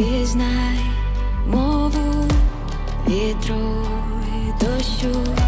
тільки мову вітру і дощу.